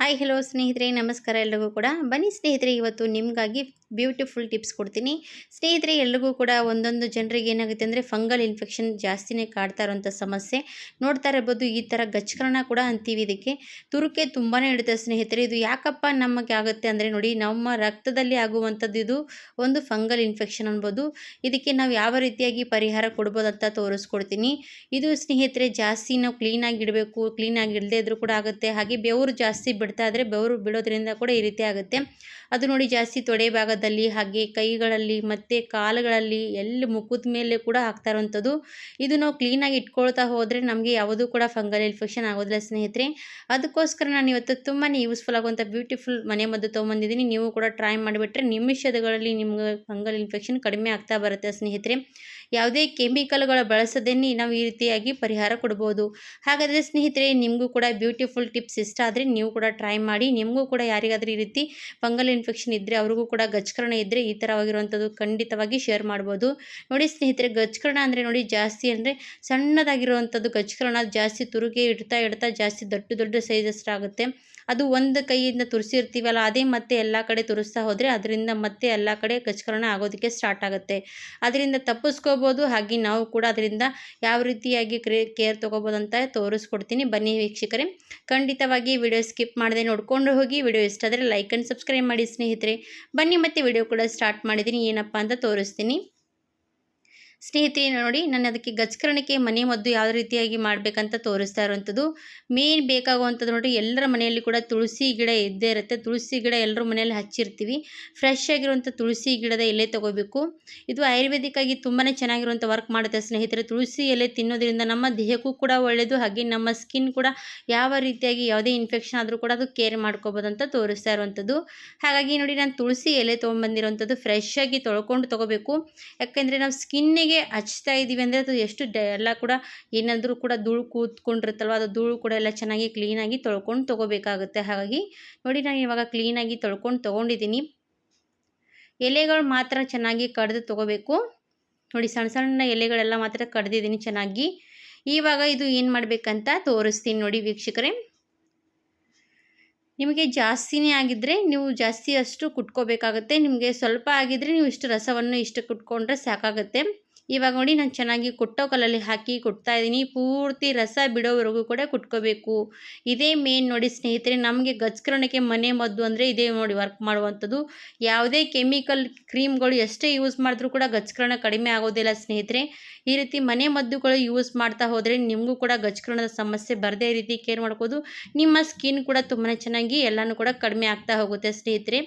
Hi hello ಸ್ನೇಹಿತರೆ ನಮಸ್ಕಾರ ಎಲ್ರಿಗೂ ಕೂಡ. ಬನ್ನಿ ಸ್ನೇಹಿತರೆ ಇವತ್ತು ನಿಮಗಾಗಿ ಬ್ಯೂಟಿಫುಲ್ ಟಿಪ್ಸ್ ಕೊಡ್ತೀನಿ. ಸ್ನೇಹಿತರೆ, ಎಲ್ರಿಗೂ ಕೂಡ ಒಂದೊಂದು ಜನರಿಗೆ ಏನಾಗುತ್ತೆ ಅಂದರೆ ಫಂಗಲ್ ಇನ್ಫೆಕ್ಷನ್ ಜಾಸ್ತಿನೇ ಕಾಡ್ತಾ ಇರೋಂಥ ಸಮಸ್ಯೆ. ನೋಡ್ತಾ ಇರ್ಬೋದು, ಈ ಥರ ಗಚ್ಕರಣ ಕೂಡ ಅಂತೀವಿ ಇದಕ್ಕೆ. ತುರುಕೆ ತುಂಬಾ ಇಡುತ್ತೆ ಸ್ನೇಹಿತರೆ, ಇದು ಯಾಕಪ್ಪ ನಮಗೆ ಆಗುತ್ತೆ ಅಂದರೆ ನೋಡಿ, ನಮ್ಮ ರಕ್ತದಲ್ಲಿ ಆಗುವಂಥದ್ದು ಇದು ಒಂದು ಫಂಗಲ್ ಇನ್ಫೆಕ್ಷನ್ ಅನ್ಬೋದು. ಇದಕ್ಕೆ ನಾವು ಯಾವ ರೀತಿಯಾಗಿ ಪರಿಹಾರ ಕೊಡ್ಬೋದು ಅಂತ ತೋರಿಸ್ಕೊಡ್ತೀನಿ. ಇದು ಸ್ನೇಹಿತರೆ, ಜಾಸ್ತಿ ನಾವು ಕ್ಲೀನಾಗಿ ಇಡಬೇಕು ಕ್ಲೀನಾಗಿ ಇಡದೇ ಇದ್ರೂ ಕೂಡ ಆಗುತ್ತೆ. ಹಾಗೆ ಬೆವರು ಜಾಸ್ತಿ ಬಿಡ್ತಾ ಇದ್ರೆ ಬೆವರು ಬಿಡೋದ್ರಿಂದ ಕೂಡ ಈ ರೀತಿ ಆಗುತ್ತೆ. ಅದು ನೋಡಿ ಜಾಸ್ತಿ ತೊಡೆ ಭಾಗದಲ್ಲಿ ಹಾಗೆ ಕೈಗಳಲ್ಲಿ ಮತ್ತು ಕಾಲುಗಳಲ್ಲಿ ಎಲ್ಲಿ ಮುಖದ ಮೇಲೆ ಕೂಡ ಹಾಕ್ತಾ ಇದು ನಾವು ಕ್ಲೀನಾಗಿ ಇಟ್ಕೊಳ್ತಾ ಹೋದರೆ ನಮಗೆ ಯಾವುದೂ ಕೂಡ ಫಂಗಲ್ ಇನ್ಫೆಕ್ಷನ್ ಆಗೋದಿಲ್ಲ ಸ್ನೇಹಿತರೆ. ಅದಕ್ಕೋಸ್ಕರ ನಾನು ಇವತ್ತು ತುಂಬಾ ಯೂಸ್ಫುಲ್ ಆಗುವಂಥ ಬ್ಯೂಟಿಫುಲ್ ಮನೆ ಮದ್ದು ತೊಗೊಂಬಂದಿದ್ದೀನಿ. ನೀವು ಕೂಡ ಟ್ರೈ ಮಾಡಿಬಿಟ್ರೆ ನಿಮಿಷದಗಳಲ್ಲಿ ನಿಮ್ಗೆ ಫಂಗಲ್ ಇನ್ಫೆಕ್ಷನ್ ಕಡಿಮೆ ಆಗ್ತಾ ಬರುತ್ತೆ ಸ್ನೇಹಿತರೆ. ಯಾವುದೇ ಕೆಮಿಕಲ್ಗಳು ಬಳಸದೇನೆ ನಾವು ಈ ರೀತಿಯಾಗಿ ಪರಿಹಾರ ಕೊಡ್ಬೋದು. ಹಾಗಾದರೆ ಸ್ನೇಹಿತರೆ, ನಿಮಗೂ ಕೂಡ ಬ್ಯೂಟಿಫುಲ್ ಟಿಪ್ಸ್ ಇಷ್ಟ ಆದರೆ ನೀವು ಕೂಡ ಟ್ರೈ ಮಾಡಿ. ನಿಮಗೂ ಕೂಡ ಯಾರಿಗಾದರೂ ಈ ರೀತಿ ಫಂಗಲ್ ಇನ್ಫೆಕ್ಷನ್ ಇದ್ದರೆ ಅವ್ರಿಗೂ ಕೂಡ ಗಚ್ಕರಣ ಇದ್ದರೆ ಈ ಥರವಾಗಿರುವಂಥದ್ದು ಖಂಡಿತವಾಗಿ ಶೇರ್ ಮಾಡ್ಬೋದು. ನೋಡಿ ಸ್ನೇಹಿತರೆ ಗಚ್ಕರಣ ಅಂದರೆ ನೋಡಿ ಜಾಸ್ತಿ ಅಂದರೆ ಸಣ್ಣದಾಗಿರುವಂಥದ್ದು ಗಚ್ಕರಣ ಜಾಸ್ತಿ ತುರುಗಿ ಇಡ್ತಾ ಇಡ್ತಾ ಜಾಸ್ತಿ ದೊಡ್ಡ ದೊಡ್ಡ ಸೈಜಸ್ಟಾಗುತ್ತೆ ಆಗುತ್ತೆ. ಅದು ಒಂದು ಕೈಯಿಂದ ತುರಿಸಿರ್ತೀವಲ್ಲ, ಅದೇ ಮತ್ತೆ ಎಲ್ಲ ಕಡೆ ತುರಿಸ್ತಾ ಹೋದರೆ ಅದರಿಂದ ಮತ್ತೆ ಎಲ್ಲ ಕಡೆ ಗಜ್ಕರಣ ಆಗೋದಕ್ಕೆ ಸ್ಟಾರ್ಟ್ ಆಗುತ್ತೆ. ಅದರಿಂದ ತಪ್ಪಿಸ್ಕೋಬೋದು ಹಾಗೆ ನಾವು ಕೂಡ ಅದರಿಂದ ಯಾವ ರೀತಿಯಾಗಿ ಕ್ರೇ ಕೇರ್ ತೊಗೋಬೋದು ಅಂತ ತೋರಿಸ್ಕೊಡ್ತೀನಿ. ಬನ್ನಿ ವೀಕ್ಷಕರೇ. ಖಂಡಿತವಾಗಿ ವಿಡಿಯೋ ಸ್ಕಿಪ್ ಮಾಡದೆ ನೋಡ್ಕೊಂಡು ಹೋಗಿ, ವಿಡಿಯೋ ಇಷ್ಟ ಆದರೆ ಲೈಕ್ ಆ್ಯಂಡ್ ಸಬ್ಸ್ಕ್ರೈಬ್ ಮಾಡಿ ಸ್ನೇಹಿತರೆ. ಬನ್ನಿ ಮತ್ತೆ ವಿಡಿಯೋ ಕೂಡ ಸ್ಟಾರ್ಟ್ ಮಾಡಿದ್ದೀನಿ. ಏನಪ್ಪ ಅಂತ ತೋರಿಸ್ತೀನಿ. ಸ್ನೇಹಿತರೆ ನೋಡಿ, ನಾನು ಅದಕ್ಕೆ ಗಜ್ಕರಣಕ್ಕೆ ಮನೆ ಮದ್ದು ಯಾವ ರೀತಿಯಾಗಿ ಮಾಡಬೇಕಂತ ತೋರಿಸ್ತಾ ಇರುವಂಥದ್ದು. ಮೇನ್ ಬೇಕಾಗುವಂಥದ್ದು ನೋಡಿ ಎಲ್ಲರ ಮನೆಯಲ್ಲಿ ಕೂಡ ತುಳಸಿ ಗಿಡ ಇದ್ದೇ ಇರುತ್ತೆ. ತುಳಸಿ ಗಿಡ ಎಲ್ಲರ ಮನೆಯಲ್ಲಿ ಹಚ್ಚಿರ್ತೀವಿ. ಫ್ರೆಶ್ ಆಗಿರುವಂಥ ತುಳಸಿ ಗಿಡದ ಎಲೆ ತೊಗೋಬೇಕು. ಇದು ಆಯುರ್ವೇದಿಕ್ಕಾಗಿ ತುಂಬಾ ಚೆನ್ನಾಗಿರುವಂಥ ವರ್ಕ್ ಮಾಡುತ್ತೆ ಸ್ನೇಹಿತರೆ. ತುಳಸಿ ಎಲೆ ತಿನ್ನೋದ್ರಿಂದ ನಮ್ಮ ದೇಹಕ್ಕೂ ಕೂಡ ಒಳ್ಳೆಯದು ಹಾಗೆ ನಮ್ಮ ಸ್ಕಿನ್ ಕೂಡ ಯಾವ ರೀತಿಯಾಗಿ ಯಾವುದೇ ಇನ್ಫೆಕ್ಷನ್ ಆದರೂ ಕೂಡ ಅದು ಕೇರ್ ಮಾಡ್ಕೋಬೋದು ಅಂತ ತೋರಿಸ್ತಾ ಇರುವಂಥದ್ದು. ಹಾಗಾಗಿ ನೋಡಿ, ನಾನು ತುಳಸಿ ಎಲೆ ತೊಗೊಂಡ್ಬಂದಿರುವಂಥದ್ದು ಫ್ರೆಶ್ ಆಗಿ ತೊಳ್ಕೊಂಡು ತೊಗೋಬೇಕು. ಯಾಕೆಂದರೆ ನಾವು ಸ್ಕಿನ್ನಿಗೆ ಹಚ್ತಾ ಇದ್ದೀವಿ ಅಂದರೆ ಅದು ಎಷ್ಟು ಡ, ಎಲ್ಲ ಕೂಡ ಏನಾದರೂ ಕೂಡ ಧೂಳು ಕೂತ್ಕೊಂಡಿರುತ್ತಲ್ವ, ಅದು ಧೂಳು ಕೂಡ ಎಲ್ಲ ಚೆನ್ನಾಗಿ ಕ್ಲೀನಾಗಿ ತೊಳ್ಕೊಂಡು ತೊಗೋಬೇಕಾಗುತ್ತೆ. ಹಾಗಾಗಿ ನೋಡಿ ನಾನು ಇವಾಗ ಕ್ಲೀನಾಗಿ ತೊಳ್ಕೊಂಡು ತೊಗೊಂಡಿದ್ದೀನಿ. ಎಲೆಗಳು ಮಾತ್ರ ಚೆನ್ನಾಗಿ ಕಡ್ದು ತೊಗೋಬೇಕು. ನೋಡಿ ಸಣ್ಣ ಸಣ್ಣ ಎಲೆಗಳೆಲ್ಲ ಮಾತ್ರ ಕಡ್ದಿದ್ದೀನಿ ಚೆನ್ನಾಗಿ. ಇವಾಗ ಇದು ಏನು ಮಾಡಬೇಕಂತ ತೋರಿಸ್ತೀನಿ ನೋಡಿ ವೀಕ್ಷಕರೇ. ನಿಮಗೆ ಜಾಸ್ತಿನೇ ಆಗಿದ್ದರೆ ನೀವು ಜಾಸ್ತಿ ಅಷ್ಟು ಕುಟ್ಕೋಬೇಕಾಗುತ್ತೆ. ನಿಮಗೆ ಸ್ವಲ್ಪ ಆಗಿದ್ದರೆ ನೀವು ಇಷ್ಟು ರಸವನ್ನು ಇಷ್ಟು ಕುಟ್ಕೊಂಡ್ರೆ ಸಾಕಾಗುತ್ತೆ. ಇವಾಗ ನೋಡಿ ನಾನು ಚೆನ್ನಾಗಿ ಕುಟ್ಟೋ ಕಲ್ಲಲ್ಲಿ ಹಾಕಿ ಕುಟ್ತಾ ಇದ್ದೀನಿ. ಪೂರ್ತಿ ರಸ ಬಿಡೋವರೆಗೂ ಕೂಡ ಕುಟ್ಕೋಬೇಕು. ಇದೇ ಮೇನ್ ನೋಡಿ ಸ್ನೇಹಿತರೆ, ನಮಗೆ ಗಜ್ಕರಣಕ್ಕೆ ಮನೆ ಮದ್ದು ಅಂದರೆ ಇದೇ ನೋಡಿ ವರ್ಕ್ ಮಾಡುವಂಥದ್ದು. ಯಾವುದೇ ಕೆಮಿಕಲ್ ಕ್ರೀಮ್ಗಳು ಎಷ್ಟೇ ಯೂಸ್ ಮಾಡಿದ್ರೂ ಕೂಡ ಗಜ್ಕರಣ ಕಡಿಮೆ ಆಗೋದಿಲ್ಲ ಸ್ನೇಹಿತರೆ. ಈ ರೀತಿ ಮನೆ ಮದ್ದುಗಳು ಯೂಸ್ ಮಾಡ್ತಾ ಹೋದರೆ ನಿಮಗೂ ಕೂಡ ಗಜ್ಕರಣದ ಸಮಸ್ಯೆ ಬರದೇ ರೀತಿ ಕೇರ್ ಮಾಡ್ಕೋದು ನಿಮ್ಮ ಸ್ಕಿನ್ ಕೂಡ ತುಂಬಾ ಚೆನ್ನಾಗಿ ಎಲ್ಲನೂ ಕೂಡ ಕಡಿಮೆ ಆಗ್ತಾ ಹೋಗುತ್ತೆ ಸ್ನೇಹಿತರೆ.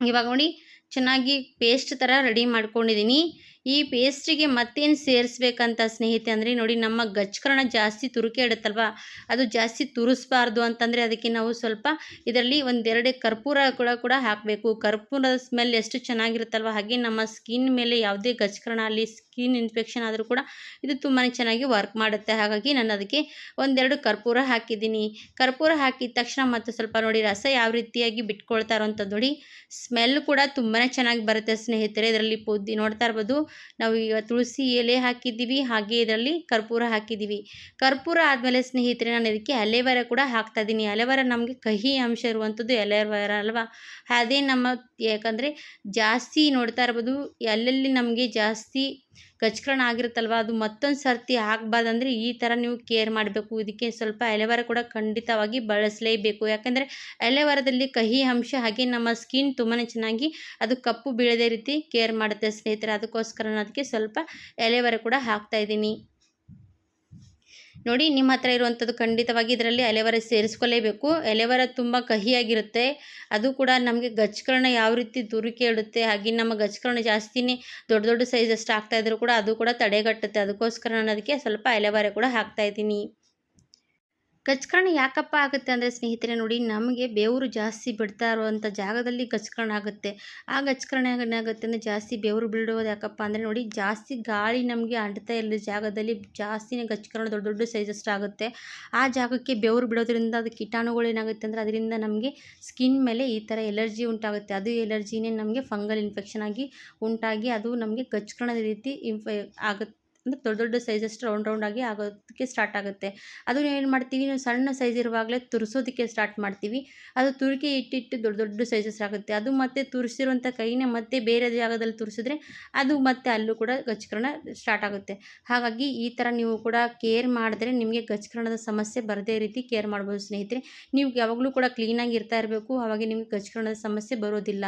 ಇವಾಗ ನೋಡಿ ಚೆನ್ನಾಗಿ ಪೇಸ್ಟ್ ಥರ ರೆಡಿ ಮಾಡ್ಕೊಂಡಿದ್ದೀನಿ. ಈ ಪೇಸ್ಟಿಗೆ ಮತ್ತೇನು ಸೇರಿಸ್ಬೇಕಂತ ಸ್ನೇಹಿತೆ ಅಂದರೆ, ನೋಡಿ ನಮ್ಮ ಗಚ್ಕರಣ ಜಾಸ್ತಿ ತುರುಕೆ ಇಡುತ್ತಲ್ವಾ? ಅದು ಜಾಸ್ತಿ ತುರಿಸ್ಬಾರ್ದು ಅಂತಂದರೆ, ಅದಕ್ಕೆ ನಾವು ಸ್ವಲ್ಪ ಇದರಲ್ಲಿ ಒಂದೆರಡು ಕರ್ಪೂರ ಕೂಡ ಕೂಡ ಹಾಕಬೇಕು. ಕರ್ಪೂರದ ಸ್ಮೆಲ್ ಎಷ್ಟು ಚೆನ್ನಾಗಿರುತ್ತಲ್ವ? ಹಾಗೆ ನಮ್ಮ ಸ್ಕಿನ್ ಮೇಲೆ ಯಾವುದೇ ಗಚ್ಕರಣ ಅಲ್ಲಿ ಸ್ಕಿನ್ ಇನ್ಫೆಕ್ಷನ್ ಆದರೂ ಕೂಡ ಇದು ತುಂಬಾ ಚೆನ್ನಾಗಿ ವರ್ಕ್ ಮಾಡುತ್ತೆ. ಹಾಗಾಗಿ ನಾನು ಅದಕ್ಕೆ ಒಂದೆರಡು ಕರ್ಪೂರ ಹಾಕಿದ್ದೀನಿ. ಕರ್ಪೂರ ಹಾಕಿದ ತಕ್ಷಣ ಮತ್ತು ಸ್ವಲ್ಪ ನೋಡಿ ರಸ ಯಾವ ರೀತಿಯಾಗಿ ಬಿಟ್ಕೊಳ್ತಾ ಇರೋವಂಥದ್ದು ನೋಡಿ. ಸ್ಮೆಲ್ ಕೂಡ ತುಂಬಾ ಚೆನ್ನಾಗಿ ಬರುತ್ತೆ ಸ್ನೇಹಿತರೆ. ಇದರಲ್ಲಿ ಪುದ್ದಿ ನೋಡ್ತಾ ಇರ್ಬೋದು. ನಾವು ಈಗ ತುಳಸಿ ಎಲೆ ಹಾಕಿದ್ದೀವಿ. ಹಾಗೆ ಇದರಲ್ಲಿ ಕರ್ಪೂರ ಹಾಕಿದ್ದೀವಿ. ಕರ್ಪೂರ ಆದಮೇಲೆ ಸ್ನೇಹಿತರೆ ನಾನು ಇದಕ್ಕೆ ಅಲೆವರ ಕೂಡ ಹಾಕ್ತಾ ಇದ್ದೀನಿ. ಅಲೆವರ ನಮಗೆ ಕಹಿ ಅಂಶ ಇರುವಂಥದ್ದು ಎಲೆವರ ಅಲ್ವಾ? ಅದೇ ನಮ್ಮ ಯಾಕಂದರೆ ಜಾಸ್ತಿ ನೋಡ್ತಾ ಇರ್ಬೋದು. ಎಲ್ಲೆಲ್ಲಿ ನಮಗೆ ಜಾಸ್ತಿ ಗಚ್ಕರಣ ಆಗಿರುತ್ತಲ್ವ? ಅದು ಮತ್ತೊಂದು ಸರ್ತಿ ಆಗಬಾರ್ದಂದ್ರೆ ಈ ಥರ ನೀವು ಕೇರ್ ಮಾಡಬೇಕು. ಇದಕ್ಕೆ ಸ್ವಲ್ಪ ಎಲೆವರ ಕೂಡ ಖಂಡಿತವಾಗಿ ಬಳಸಲೇಬೇಕು. ಯಾಕಂದರೆ ಎಲೆವರದಲ್ಲಿ ಕಹಿ ಅಂಶ ಹಾಗೆ ನಮ್ಮ ಸ್ಕಿನ್ ತುಂಬಾ ಚೆನ್ನಾಗಿ ಅದು ಕಪ್ಪು ಬೀಳದೇ ರೀತಿ ಕೇರ್ ಮಾಡುತ್ತೆ ಸ್ನೇಹಿತರೆ. ಅದಕ್ಕೋಸ್ಕರ ಅದಕ್ಕೆ ಸ್ವಲ್ಪ ಎಲೆವರ ಕೂಡ ಹಾಕ್ತಾ ಇದ್ದೀನಿ. ನೋಡಿ, ನಿಮ್ಮ ಹತ್ರ ಇರುವಂಥದ್ದು ಖಂಡಿತವಾಗಿ ಇದರಲ್ಲಿ ಎಲೆವರ ಸೇರಿಸ್ಕೊಳ್ಳೇಬೇಕು ಎಲೆವರ ತುಂಬ ಕಹಿಯಾಗಿರುತ್ತೆ. ಅದು ಕೂಡ ನಮಗೆ ಗಚ್ಕರಣ ಯಾವ ರೀತಿ ದುರುಕಿ ಇಡುತ್ತೆ ಹಾಗೆ ನಮ್ಮ ಗಚ್ಕರಣ ಜಾಸ್ತಿನೇ ದೊಡ್ಡ ದೊಡ್ಡ ಸೈಜ್ ಅಷ್ಟು ಆಗ್ತಾಯಿದ್ರು ಕೂಡ ಅದು ಕೂಡ ತಡೆಗಟ್ಟುತ್ತೆ. ಅದಕ್ಕೋಸ್ಕರ ನಾನು ಅದಕ್ಕೆ ಸ್ವಲ್ಪ ಎಲೆವರೆ ಕೂಡ ಹಾಕ್ತಾಯಿದ್ದೀನಿ ಗಚ್ಕರಣ ಯಾಕಪ್ಪ ಆಗುತ್ತೆ ಅಂದರೆ ಸ್ನೇಹಿತರೆ ನೋಡಿ, ನಮಗೆ ಬೆವರು ಜಾಸ್ತಿ ಬಿಡ್ತಾ ಇರುವಂಥ ಜಾಗದಲ್ಲಿ ಗಚ್ಕರಣ ಆಗುತ್ತೆ. ಆ ಗಚ್ಕರಣ ಏನಾಗುತ್ತೆ ಅಂದರೆ ಜಾಸ್ತಿ ಬೆವರು ಬಿಡೋದು ಯಾಕಪ್ಪ ಅಂದರೆ ನೋಡಿ, ಜಾಸ್ತಿ ಗಾಳಿ ನಮಗೆ ಅಂಟ್ತಾ ಇರೋ ಜಾಗದಲ್ಲಿ ಜಾಸ್ತಿನೇ ಗಚ್ಕರಣ ದೊಡ್ಡ ದೊಡ್ಡ ಸೈಜಸ್ಟ್ ಆಗುತ್ತೆ. ಆ ಜಾಗಕ್ಕೆ ಬೆವರು ಬಿಡೋದ್ರಿಂದ ಅದು ಕೀಟಾಣುಗಳು ಏನಾಗುತ್ತೆ ಅಂದರೆ ಅದರಿಂದ ನಮಗೆ ಸ್ಕಿನ್ ಮೇಲೆ ಈ ಥರ ಎಲರ್ಜಿ ಉಂಟಾಗುತ್ತೆ. ಅದು ಎಲರ್ಜಿನೇ ನಮಗೆ ಫಂಗಲ್ ಇನ್ಫೆಕ್ಷನ್ ಆಗಿ ಉಂಟಾಗಿ ಅದು ನಮಗೆ ಗಚ್ಕರಣದ ರೀತಿ ಇನ್ಫೆ ಆಗುತ್ತೆ. ಅಂದರೆ ದೊಡ್ಡ ದೊಡ್ಡ ಸೈಜಷ್ಟು ರೌಂಡ್ ರೌಂಡಾಗಿ ಆಗೋದಕ್ಕೆ ಸ್ಟಾರ್ಟ್ ಆಗುತ್ತೆ. ಅದನ್ನು ಏನು ಮಾಡ್ತೀವಿ? ನಾವು ಸಣ್ಣ ಸೈಜ್ ಇರುವಾಗಲೇ ತುರಿಸೋದಕ್ಕೆ ಸ್ಟಾರ್ಟ್ ಮಾಡ್ತೀವಿ. ಅದು ತುರುಕಿ ಇಟ್ಟಿಟ್ಟು ದೊಡ್ಡ ದೊಡ್ಡ ಸೈಜಸ್ ಆಗುತ್ತೆ. ಅದು ಮತ್ತೆ ತುರಿಸಿರುವಂಥ ಕೈನೇ ಮತ್ತೆ ಬೇರೆ ಜಾಗದಲ್ಲಿ ತುರಿಸಿದ್ರೆ ಅದು ಮತ್ತೆ ಅಲ್ಲೂ ಕೂಡ ಗಚ್ಕರಣ ಸ್ಟಾರ್ಟ್ ಆಗುತ್ತೆ. ಹಾಗಾಗಿ ಈ ಥರ ನೀವು ಕೂಡ ಕೇರ್ ಮಾಡಿದ್ರೆ ನಿಮಗೆ ಗಚ್ಕರಣದ ಸಮಸ್ಯೆ ಬರದೇ ರೀತಿ ಕೇರ್ ಮಾಡ್ಬೋದು ಸ್ನೇಹಿತರೆ. ನೀವು ಯಾವಾಗಲೂ ಕೂಡ ಕ್ಲೀನಾಗಿ ಇರ್ತಾ ಇರಬೇಕು. ಅವಾಗ ನಿಮಗೆ ಗಚ್ಕರಣದ ಸಮಸ್ಯೆ ಬರೋದಿಲ್ಲ.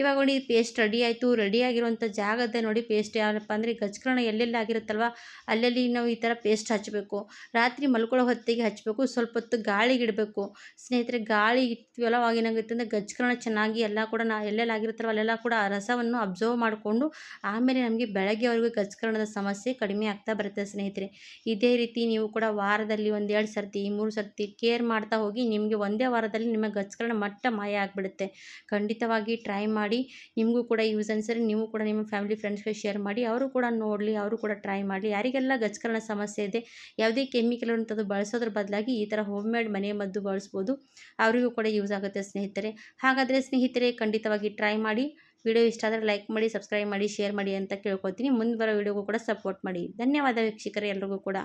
ಇವಾಗ ನೋಡಿ ಪೇಸ್ಟ್ ರೆಡಿ ಆಯಿತು. ರೆಡಿ ಆಗಿರುವಂಥ ಜಾಗದ ನೋಡಿ ಪೇಸ್ಟ್ ಯಾವಪ್ಪ ಅಂದರೆ ಗಚ್ಕರಣ ಎಲ್ಲೆಲ್ಲಿ ಆಗಿರುತ್ತಲ್ವ ಅಲ್ಲಲ್ಲಿ ನಾವು ಈ ಥರ ಪೇಸ್ಟ್ ಹಚ್ಚಬೇಕು ರಾತ್ರಿ ಮಲ್ಕೊಳ್ಳೋ ಹೊತ್ತಿಗೆ ಹಚ್ಚಬೇಕು ಸ್ವಲ್ಪ ಹೊತ್ತು ಗಾಳಿಗೆ ಇಡಬೇಕು. ಸ್ನೇಹಿತರೆ, ಗಾಳಿ ಇಡ್ತೀವಲ್ಲ ಅವಾಗ ಏನಾಗುತ್ತೆ ಅಂದರೆ ಗಜ್ಕರಣ ಚೆನ್ನಾಗಿ ಎಲ್ಲ ಕೂಡ ನಾ ಎಲ್ಲೆಲ್ಲಿ ಆಗಿರ್ತಾರೋ ಅಲ್ಲೆಲ್ಲ ಕೂಡ ಆ ರಸವನ್ನು ಅಬ್ಸರ್ವ್ ಮಾಡಿಕೊಂಡು ಆಮೇಲೆ ನಮಗೆ ಬೆಳಗ್ಗೆವರೆಗೂ ಗಜ್ಕರಣದ ಸಮಸ್ಯೆ ಕಡಿಮೆ ಆಗ್ತಾ ಬರುತ್ತೆ ಸ್ನೇಹಿತರೆ. ಇದೇ ರೀತಿ ನೀವು ಕೂಡ ವಾರದಲ್ಲಿ ಒಂದೆರಡು ಸರ್ತಿ, ಮೂರು ಸರ್ತಿ ಕೇರ್ ಮಾಡ್ತಾ ಹೋಗಿ ನಿಮಗೆ ಒಂದೇ ವಾರದಲ್ಲಿ ನಿಮ್ಮ ಗಜ್ಕರಣ ಮಟ್ಟ ಮಾಯ ಆಗಿಬಿಡುತ್ತೆ. ಖಂಡಿತವಾಗಿ ಟ್ರೈ ಮಾಡಿ, ನಿಮಗೂ ಕೂಡ ಯೂಸ್ ಅನ್ಸರಿ, ನೀವು ಕೂಡ ನಿಮ್ಮ ಫ್ಯಾಮಿಲಿ ಫ್ರೆಂಡ್ಸ್ಗೆ ಶೇರ್ ಮಾಡಿ, ಅವರು ಕೂಡ ನೋಡಲಿ, ಅವರು ಕೂಡ ಟ್ರೈ ಮಾಡಲಿ ಯಾರಿಗೆಲ್ಲ ಗಜ್ಕರಣ ಸಮಸ್ಯೆ ಇದೆ, ಯಾವುದೇ ಕೆಮಿಕಲ್ ಅಂಥದ್ದು ಬಳಸೋದ್ರ ಬದಲಾಗಿ ಈ ಥರ ಹೋಮ್ ಮೇಡ್ ಮನೆ ಮದ್ದು ಬಳಸ್ಬೋದು. ಅವರಿಗೂ ಕೂಡ ಯೂಸ್ ಆಗುತ್ತೆ ಸ್ನೇಹಿತರೆ. ಹಾಗಾದರೆ ಸ್ನೇಹಿತರೆ, ಖಂಡಿತವಾಗಿ ಟ್ರೈ ಮಾಡಿ. ವಿಡಿಯೋ ಇಷ್ಟ ಆದರೆ ಲೈಕ್ ಮಾಡಿ ಸಬ್ಸ್ಕ್ರೈಬ್ ಮಾಡಿ ಶೇರ್ ಮಾಡಿ ಅಂತ ಕೇಳ್ಕೊತೀನಿ ಮುಂದೆ ಬರೋ ವಿಡಿಯೋಗೂ ಕೂಡ ಸಪೋರ್ಟ್ ಮಾಡಿ. ಧನ್ಯವಾದ ವೀಕ್ಷಕರೇ ಎಲ್ರಿಗೂ ಕೂಡ.